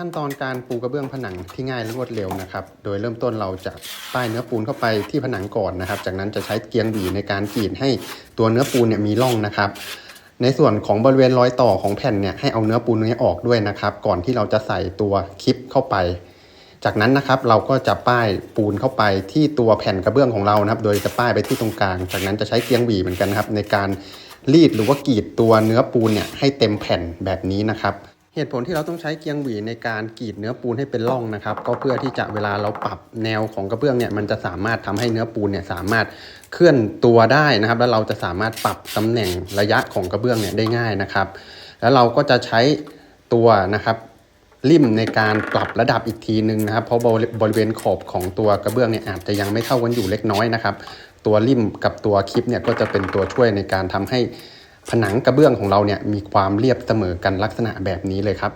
ขั้นตอนการปูกระเบื้องผนังที่ง่ายและรวดเร็วนะครับ โดยเริ่มต้นเราจะป้ายเนื้อปูนเข้าไปที่ผนังก่อนนะครับ จากนั้นจะใช้เกียงหวีในการกรีดให้ตัวเนื้อปูนเนี่ยมีร่องนะครับ ในส่วนของบริเวณรอยต่อของแผ่นเนี่ยให้เอาเนื้อปูนนี้ออกด้วยนะครับ ก่อนที่เราจะใส่ตัวคลิปเข้าไป จากนั้นนะครับเราก็จะป้ายปูนเข้าไปที่ตัวแผ่นกระเบื้องของเรานะครับ โดยจะป้ายไปที่ตรงกลาง จากนั้นจะใช้เกียงหวีเหมือนกันนะครับ ในการรีดหรือว่ากรีดตัวเนื้อปูนเนี่ยให้เต็มแผ่นแบบนี้นะครับ เหตุผลที่เราต้องใช้เกียงหวีในการกรีดเนื้อปูนให้เป็นร่องนะครับ ก็เพื่อที่จะเวลาเราปรับแนวของกระเบื้องเนี่ยมันจะสามารถทำให้เนื้อปูนเนี่ยสามารถเคลื่อนตัวได้นะครับ แล้วเราจะสามารถปรับตำแหน่งระยะของกระเบื้องเนี่ยได้ง่ายนะครับ แล้วเราก็จะใช้ตัวนะครับริมในการปรับระดับอีกทีนึงนะครับ เพราะบริบริเวณขอบของตัวกระเบื้องเนี่ยอาจจะยังไม่เท่ากันอยู่เล็กน้อยนะครับ ตัวริมกับตัวคลิปเนี่ยก็จะเป็นตัวช่วยในการทำให้ ผนังกระเบื้องของเราเนี่ยมีความเรียบเสมอกันลักษณะแบบนี้เลยครับ